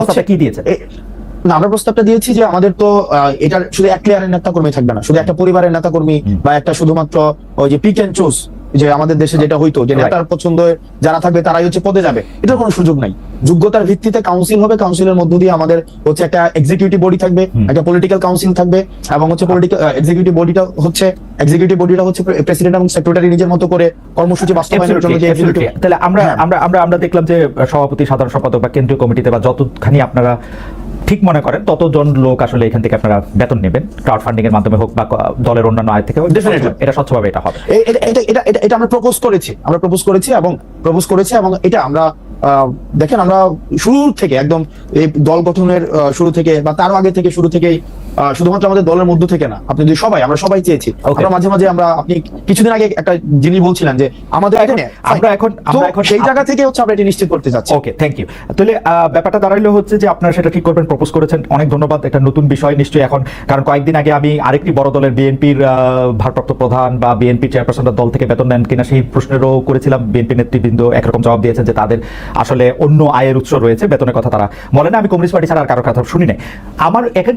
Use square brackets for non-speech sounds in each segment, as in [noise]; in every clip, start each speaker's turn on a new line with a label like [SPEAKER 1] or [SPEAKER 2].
[SPEAKER 1] প্রস্তাবটা কি
[SPEAKER 2] দিয়েছে না আমরা প্রস্তাবটা দিয়েছি যে আমাদের তো আহ, এটা শুধু এক প্লেয়ারের নেতা কর্মী থাকবে না শুধু একটা পরিবারের নেতা কর্মী বা একটা শুধুমাত্র ওই যে পিক এন্ড চুজ যে আমাদের দেশে যেটা হইতো যে নেতার পছন্দ যারা থাকবে তারাই হচ্ছে পদে যাবে। এটার কোনো সুযোগ নাই। যোগ্যতার ভিত্তিতে কাউন্সিল হবে কাউন্সিলের মধ্য দিয়ে আমাদের হচ্ছে একটা এক্সিকিউটিভ বডি থাকবে একটা পলিটিক্যাল কাউন্সিল থাকবে এবং হচ্ছে পলিটিক্যাল এক্সিকিউটিভ বডিটা হচ্ছে এক্সিকিউটিভ বডিটা হচ্ছে প্রেসিডেন্ট এবং সেক্রেটারি নিজের মতো করে কর্মসূচি বাস্তবায়নের জন্য যে
[SPEAKER 1] তাহলে আমরা
[SPEAKER 2] হ্যাঁ।
[SPEAKER 1] আমরা আমরা আমরা দেখলাম যে সভাপতি সাধারণ সম্পাদক বা কেন্দ্রীয় কমিটিতে বা যতখানি আপনারা ঠিক মনে করেন ততজন লোক আসলে এখান থেকে আপনারা বেতন নেবেন ক্রাউড ফান্ডিং এর মাধ্যমে হোক বা দলের অন্যান্য আয় থেকে হোক. এটা স্বচ্ছভাবে এটা হবে
[SPEAKER 2] এটা আমরা প্রপোজ করেছি আমরা প্রপোজ করেছি এবং প্রপোজ করেছি এবং এটা আমরা আহ, দেখেন আমরা শুরু থেকে একদম এই দল গঠনের শুরু থেকে বা তার আগে থেকে শুরু থেকেই শুধুমাত্র আমাদের দলের মধ্য থেকে না আপনি যদি সবাই আমরা সবাই চেয়েছি। আমরা মাঝে মাঝে আমরা আপনি কিছুদিন আগে একটা জিনিস বলছিলেন যে আমাদের
[SPEAKER 1] এখানে আমরা এখন- আমরা এখন-
[SPEAKER 2] সেই জায়গা থেকে হচ্ছে আমরা এটা নিশ্চিত করতে চাচ্ছি।
[SPEAKER 1] ওকে থ্যাংক ইউ তাহলে ব্যাপারটা দাঁড়াইলো হচ্ছে যে আপনারা সেটা ঠিক করবেন প্রপোজ করেছেন। অনেক ধন্যবাদ একটা নতুন বিষয় নিশ্চয়ই এখন। কারণ কয়েকদিন আগে আমি আরেকটি বড় দলের বিএনপির ভারপ্রাপ্ত প্রধান বা বিএনপি চেয়ারপারসনরা দল থেকে বেতন নেন কিনা সেই প্রশ্নেরও করেছিলাম। বিএনপি নেতৃবৃন্দ একরকম জবাব দিয়েছেন যে তাদের আসলে অন্য আয়ের উৎস রয়েছে বেতনের কথা তারা বলে না। আমি কমিউনিস্ট পার্টি ছাড়া আর কারোর কথা শুনি নাই। আমার এখন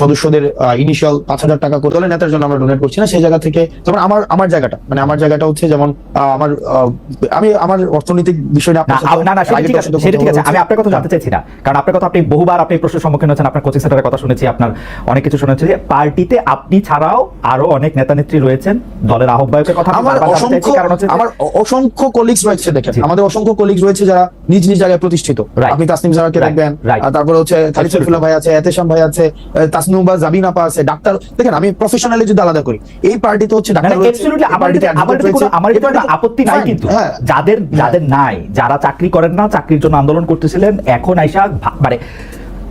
[SPEAKER 2] সদস্যদের ইনিশিয়াল পাঁচ হাজার টাকা করে দলের নেতার জন্য আমরা ডোনেট করছি না। সেই জায়গা থেকে যেমন আমার আমার জায়গাটা মানে আমার জায়গাটা হচ্ছে যেমন আমার আমি আমার অর্থনৈতিক বিষয়টা
[SPEAKER 1] না না না ঠিক আছে সেটা ঠিক আছে। আমি আপনার কথা জানতে চাইছি না। কারণ আপনার কথা আপনি বহুবার আপনি প্রশ্নের সম্মুখীন হচ্ছেন আপনার কোচিং সেন্টারের কথা শুনেছি আপনার অনেক কিছু শুনেছি। যে পার্টিতে আপনি ছাড়াও আরও অনেক নেতা নেত্রী রয়েছেন দলের আহ্বায়কের কথা আমি
[SPEAKER 2] আমার অসংখ্য
[SPEAKER 1] কারণ হচ্ছে
[SPEAKER 2] আমার অসংখ্য কলিগস রয়েছে দেখেন আমাদের অসংখ্য কলিগস রয়েছে যারা নিজ নিজ জায়গায় প্রতিষ্ঠিত. আপনি তাসনিম জারাকে দেখবেন তারপরে হচ্ছে খালিদ. ভাই আছে এতেশাম ভাই আছে তাসনুবা জাবিন আপা আছে ডাক্তার দেখেন আমি প্রফেশনালি যদি আলাদা করি এই পার্টিতে হচ্ছে
[SPEAKER 1] না,
[SPEAKER 2] ডাক্তার
[SPEAKER 1] না,
[SPEAKER 2] রয়েছে,
[SPEAKER 1] absolutely,
[SPEAKER 2] এই
[SPEAKER 1] আমার কোনো- আপত্তি নাই কিন্তু
[SPEAKER 2] হ্যাঁ।
[SPEAKER 1] যাদের যাদের নাই যারা চাকরি করেন না চাকরির জন্য আন্দোলন করতেছিলেন এখন আইসা মানে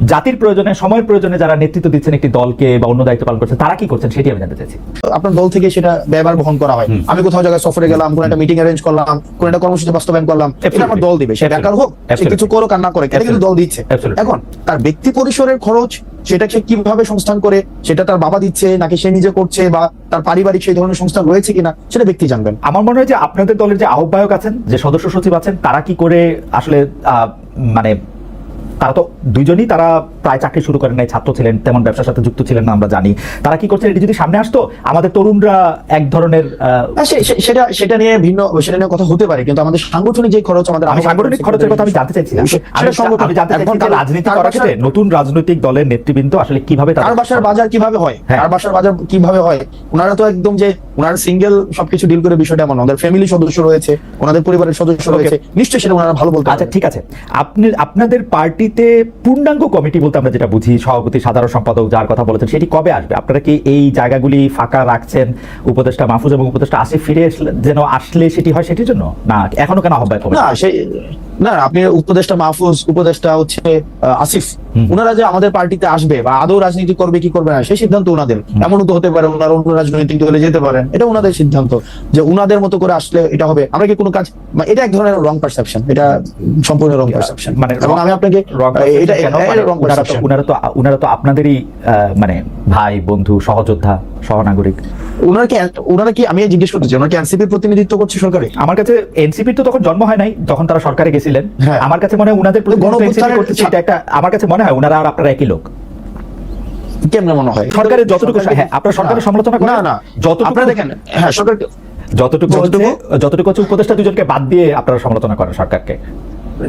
[SPEAKER 1] জাতির প্রয়োজনে সময়ের প্রয়োজনে যারা নেতৃত্ব দিচ্ছেন একটি দলকে বা অন্য দায়িত্ব পালন করছেন তারা কি করছেন সেটি আমি জানতে চাইছি।
[SPEAKER 2] আপনার দল থেকে সেটা ব্যবহার বহন করা হয়। আমি কোথাও জায়গায় সফরে গেলাম কোন একটা মিটিং অ্যারেঞ্জ করলাম কোন একটা কর্মসূচি বাস্তবায়ন করলাম এটা আমার দল দিবে সে. বেকার হোক সে কিছু করুক আর না করে এটা কিন্তু দল দিচ্ছে। এখন তার ব্যক্তি পরিসরের খরচ সেটা সে কীভাবে সংস্থান করে সেটা তার বাবা দিচ্ছে নাকি সে নিজে করছে বা তার পারিবারিক সেই ধরনের সংস্থান রয়েছে কিনা সেটা ব্যক্তি জানবেন।
[SPEAKER 1] আমার মনে হয় যে আপনাদের দলের যে আহ্বায়ক আছেন যে সদস্য সচিব আছেন তারা কি করে আসলে আহ, মানে তারা তো দুইজনই তারা প্রায় চাকরি শুরু করেন নাই ছাত্র ছিলেন তেমন ব্যবসার সাথে যুক্ত ছিলেন না আমরা জানি। তারা কি করছেন? এটি যদি সামনে আসতো আমাদের তরুণরা এক ধরনের
[SPEAKER 2] সেটা সেটা নিয়ে ভিন্ন সেটা নিয়ে কথা হতে পারে কিন্তু আমাদের সাংগঠনিক যে খরচ আমাদের
[SPEAKER 1] আমি সাংগঠনিক খরচের কথা আমি জানতে চাইছি না।
[SPEAKER 2] সে-
[SPEAKER 1] আমি
[SPEAKER 2] সেটা সংগঠন
[SPEAKER 1] জানতে চাইছি রাজনীতি
[SPEAKER 2] তার
[SPEAKER 1] করার ক্ষেত্রে নতুন রাজনৈতিক দলের নেতৃবৃন্দ আসলে কীভাবে
[SPEAKER 2] কার বাসার বাজার কীভাবে হয়?
[SPEAKER 1] হ্যাঁ।
[SPEAKER 2] কার বাসার বাজার কীভাবে হয়? ওনারা তো একদম যে ওনারা সিঙ্গেল সবকিছু ডিল করে বিষয়টা এমন। ওনাদের ফ্যামিলি সদস্য রয়েছে ওনাদের পরিবারের সদস্য রয়েছে। নিশ্চয়ই সেটা ওনারা ভালো বলতে
[SPEAKER 1] আচ্ছা ঠিক আছে। আপনি আপনাদের পার্টিতে পূর্ণাঙ্গ কমিটি বলতে আমরা যেটা বুঝি, সভাপতি, সাধারণ সম্পাদক যার কথা বলেছেন, সেটি কবে আসবে? আপনারা কি এই জায়গাগুলি ফাঁকা রাখছেন? উপদেষ্টা মাহফুজ এবং উপদেষ্টা আসে ফিরে যেন আসলে সেটি হয় সেটির জন্য? না, এখনও কেন আহ্বায়ক হবে?
[SPEAKER 2] না না আপনি উপদেষ্টা মাহফুজ উপদেষ্টা হচ্ছে আসিফ। ওনারা যে আমাদের পার্টিতে আসবে বা আদৌ রাজনীতি করবে কি করবে না সেই সিদ্ধান্ত ওনাদের এমনও তো হতে পারে ওনারা অন্য রাজনৈতিক দলে যেতে পারেন। এটা ওনাদের সিদ্ধান্ত যে উনাদের মতো করে আসলে এটা হবে। আমরা কি কোনো কাজ মানে এটা এক ধরনের রং পারসেপশন এটা সম্পূর্ণ রং পারসেপশন
[SPEAKER 1] মানে
[SPEAKER 2] এবং আমি আপনাকে এটা রং
[SPEAKER 1] উনারা তো- তো উনারা তো আপনাদেরই মানে ভাই বন্ধু সহযোদ্ধা সহনাগরিক।
[SPEAKER 2] ওনারা কি ওনারা কি আমি জিজ্ঞেস করতে চাই ওনারা কি এনসিপির প্রতিনিধিত্ব করছে সরকারে?
[SPEAKER 1] আমার কাছে এনসিপির তো তখন জন্ম হয় নাই তখন তারা সরকারে গেছিলেন
[SPEAKER 2] হ্যাঁ।
[SPEAKER 1] আমার কাছে মনে হয় উনাদের এটা একটা আমার কাছে মনে হয় উনারা আর আপনারা একই লোক।
[SPEAKER 2] কেমনে মনে হয়?
[SPEAKER 1] সরকারের যতটুকু হ্যাঁ আপনার সরকারের সমালোচনা
[SPEAKER 2] না না
[SPEAKER 1] যতটুকু
[SPEAKER 2] আপনারা দেখেন হ্যাঁ সরকার
[SPEAKER 1] যতটুকু
[SPEAKER 2] যতটুকু-
[SPEAKER 1] হচ্ছে যতটুকু? হচ্ছে উপদেষ্টা দুজনকে বাদ দিয়ে আপনারা সমালোচনা করেন সরকারকে।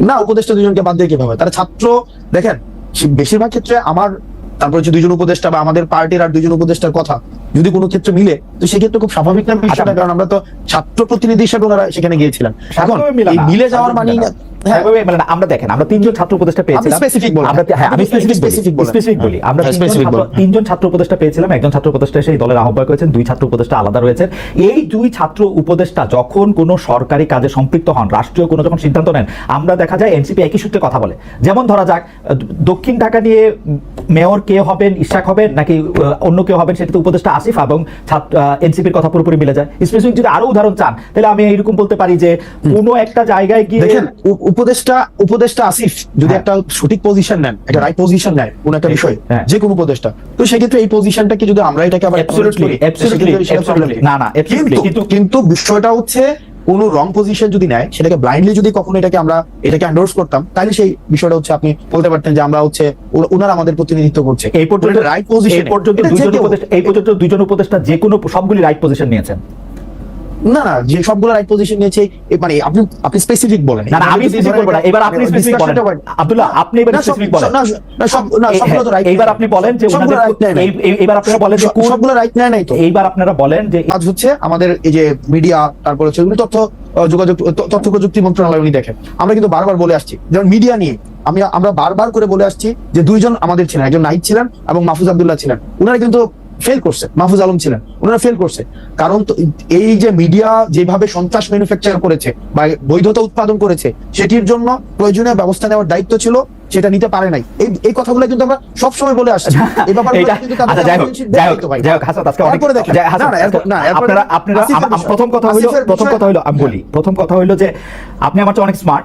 [SPEAKER 2] না উপদেষ্টা দুজনকে বাদ দিয়ে কীভাবে? তারা ছাত্র দেখেন বেশিরভাগ ক্ষেত্রে আমার তারপর হচ্ছে দুজন উপদেষ্টা বা আমাদের পার্টির আর দুজন উপদেষ্টার কথা যদি কোনো ক্ষেত্রে মিলে তো সেক্ষেত্রে খুব স্বাভাবিক না বিষয়টা
[SPEAKER 1] আচ্ছা।
[SPEAKER 2] কারণ আমরা তো ছাত্র প্রতিনিধি হিসেবে ওনারা সেখানে গিয়েছিলেন। এখন
[SPEAKER 1] মিলে
[SPEAKER 2] যাওয়ার মানে হ্যাঁ।
[SPEAKER 1] মানে আমরা দেখেন আমরা তিনজন ছাত্র উপদেষ্টা পেয়েছিলাম।
[SPEAKER 2] specific বলেন।
[SPEAKER 1] আমরা হ্যাঁ আমি
[SPEAKER 2] আপনি
[SPEAKER 1] স্পেসিফিক
[SPEAKER 2] specific
[SPEAKER 1] স্পেসিফিক বলি। আমরা তিনজন
[SPEAKER 2] specific
[SPEAKER 1] ছাত্র-
[SPEAKER 2] বলেন।
[SPEAKER 1] তিনজন ছাত্র উপদেষ্টা পেয়েছিলাম একজন ছাত্র উপদেষ্টা সেই দলের আহ্বায়ক হয়েছেন দুই ছাত্র উপদেষ্টা আলাদা রয়েছেন। এই দুই ছাত্র উপদেষ্টা যখন কোনো সরকারি কাজে সম্পৃক্ত হন রাষ্ট্রীয় কোনো যখন সিদ্ধান্ত নেন আমরা দেখা যায় এনসিপি একই সূত্রে কথা বলে। যেমন ধরা যাক দক্ষিণ ঢাকা নিয়ে মেয়র কে হবেন ইশাক হবেন নাকি অন্য কেউ হবেন সেটাতে উপদেষ্টা আসিফ এবং এনসিপির কথা পুরোপুরি মিলে যায়। স্পেসিফিক যদি আরও উদাহরণ চান তাহলে আমি এইরকম বলতে পারি যে কোনো একটা জায়গায় গিয়ে
[SPEAKER 2] দেখেন উপ- উপদেষ্টা উপদেষ্টা আসিফ যদি
[SPEAKER 1] হ্যাঁ।
[SPEAKER 2] একটা সঠিক পজিশন নেন একটা রাইট পজিশন নেয় কোন একটা বিষয়
[SPEAKER 1] হ্যাঁ।
[SPEAKER 2] যে কোনো উপদেষ্টা তো সেক্ষেত্রে এই পজিশনটাকে যদি আমরা এটাকে আবার।
[SPEAKER 1] না, না,
[SPEAKER 2] কিন্তু
[SPEAKER 1] কিন্তু-
[SPEAKER 2] বিষয়টা হচ্ছে কোন রং পজিশন যদি নেয় সেটাকে ব্লাইন্ডলি যদি কখনো এটাকে আমরা এটাকে এন্ডোর্স করতাম তাহলে সেই বিষয়টা হচ্ছে আপনি বলতে পারতেন যে আমরা হচ্ছে ওনারা আমাদের প্রতিনিধিত্ব করছে।
[SPEAKER 1] এই পর্যন্ত
[SPEAKER 2] রাইট পজিশন
[SPEAKER 1] এই পর্যন্ত দুইজন উপদেষ্টা এই পর্যন্ত দুইজন উপদেষ্টা যে কোনো সবগুলি রাইট পজিশন নিয়েছেন।
[SPEAKER 2] না না যে সবগুলো রাইট পজিশন নিয়েছে মানে আপনি আপনি স্পেসিফিক বলেন।
[SPEAKER 1] না আমি স্পেসিফিক বলব না এবার আপনি স্পেসিফিক বলেন। আব্দুল্লাহ আপনি এবার স্পেসিফিক বলেন।
[SPEAKER 2] না, না, সব- না, সবগুলো তো
[SPEAKER 1] এইবার
[SPEAKER 2] নেয়।
[SPEAKER 1] আপনি বলেন যে ওনাদের
[SPEAKER 2] নাই।
[SPEAKER 1] এই- আপনারা বলেন যে
[SPEAKER 2] সবগুলো রাইট নেয় নাই তো।
[SPEAKER 1] এইবার আপনারা বলেন যে
[SPEAKER 2] কাজ হচ্ছে আমাদের এই যে মিডিয়া তারপর হচ্ছে তথ্য যোগাযোগ তথ্য প্রযুক্তি মন্ত্রণালয় উনি দেখেন। আমরা কিন্তু বারবার বলে আসছি। যেমন মিডিয়া নিয়ে আমি আমরা বারবার করে বলে আসছি যে দুইজন আমাদের ছিলেন একজন নাইট ছিলেন এবং মাহফুজ আব্দুল্লাহ ছিলেন। ওনারা কিন্তু ফেল করছে মাহফুজ আলম ছিলেন ওনারা ফেল করছে। কারণ এই যে মিডিয়া যেভাবে সন্ত্রাস ম্যানুফ্যাকচার করেছে বা বৈধতা উৎপাদন করেছে সেটির জন্য প্রয়োজনীয় ব্যবস্থা নেওয়ার দায়িত্ব ছিল সেটা নিতে পারে নাই। এই এই কথাগুলো কিন্তু আমরা সবসময় বলে আসছি। [laughs] এই কিন্তু
[SPEAKER 1] আচ্ছা যাই হোক যাই হোক যাই হোক হাসান আজকে অনেক
[SPEAKER 2] এরপরে দেখেন। না, না, এরপর- না, এরপরে-
[SPEAKER 1] আপনারা আপনারা। প্রথম কথা
[SPEAKER 2] আসিফের
[SPEAKER 1] প্রথম কথা হইল আমি বলি। প্রথম কথা হইল যে আপনি আমার চেয়ে অনেক স্মার্ট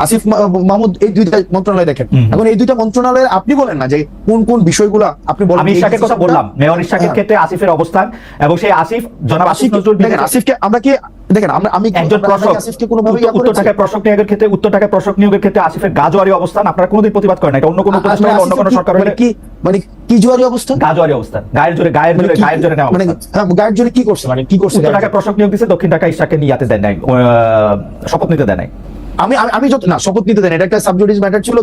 [SPEAKER 2] আসিফ মাহমুদ এই দুইটা মন্ত্রণালয় দেখেন। এখন এই দুইটা মন্ত্রণালয়ের আপনি বলেন না যে কোন কোন বিষয়গুলো আপনি বলেন।
[SPEAKER 1] আমি ইশাকের কথা বললাম। মেয়র ইশাকের
[SPEAKER 2] হ্যাঁ।
[SPEAKER 1] ক্ষেত্রে আসিফের অবস্থান এবং সেই আসিফ জনাব আসিফ নজরুল
[SPEAKER 2] দেখেন আসিফকে আমরা কি দেখেন আমরা আমি
[SPEAKER 1] একজন প্রশক
[SPEAKER 2] আসিফকে কোনোভাবে
[SPEAKER 1] উত্তর- উত্তর ঢাকায় প্রশক নিয়োগের ক্ষেত্রে উত্তর ঢাকায় প্রশক নিয়োগের ক্ষেত্রে আসিফের গাজোয়ারি অবস্থান আপনারা কোনোদিন প্রতিবাদ করেন না। এটা অন্য কোনো উপদেষ্টা হলে, অন্য কোনো সরকার হলে
[SPEAKER 2] কি মানে কি জোয়ারি অবস্থা?
[SPEAKER 1] গাজোয়ারি অবস্থান। গায়ের জোরে গায়ের
[SPEAKER 2] মানে
[SPEAKER 1] জোরে গায়ের জোরে নেওয়া
[SPEAKER 2] মানে হ্যাঁ, গায়ের জোরে কি করছে? মানে কি করছে?
[SPEAKER 1] উত্তর
[SPEAKER 2] গায়ের
[SPEAKER 1] ঢাকায় প্রশক নিয়োগ দিছে দক্ষিণ ঢাকায় ইশাকে নিয়াতে দেয় নাই। আহ, শপথ নিতে দেয় নাই।
[SPEAKER 2] আমি আমি- যত না শপথ নিতে দেন এটা একটা সাবজুডিস ম্যাটার ছিল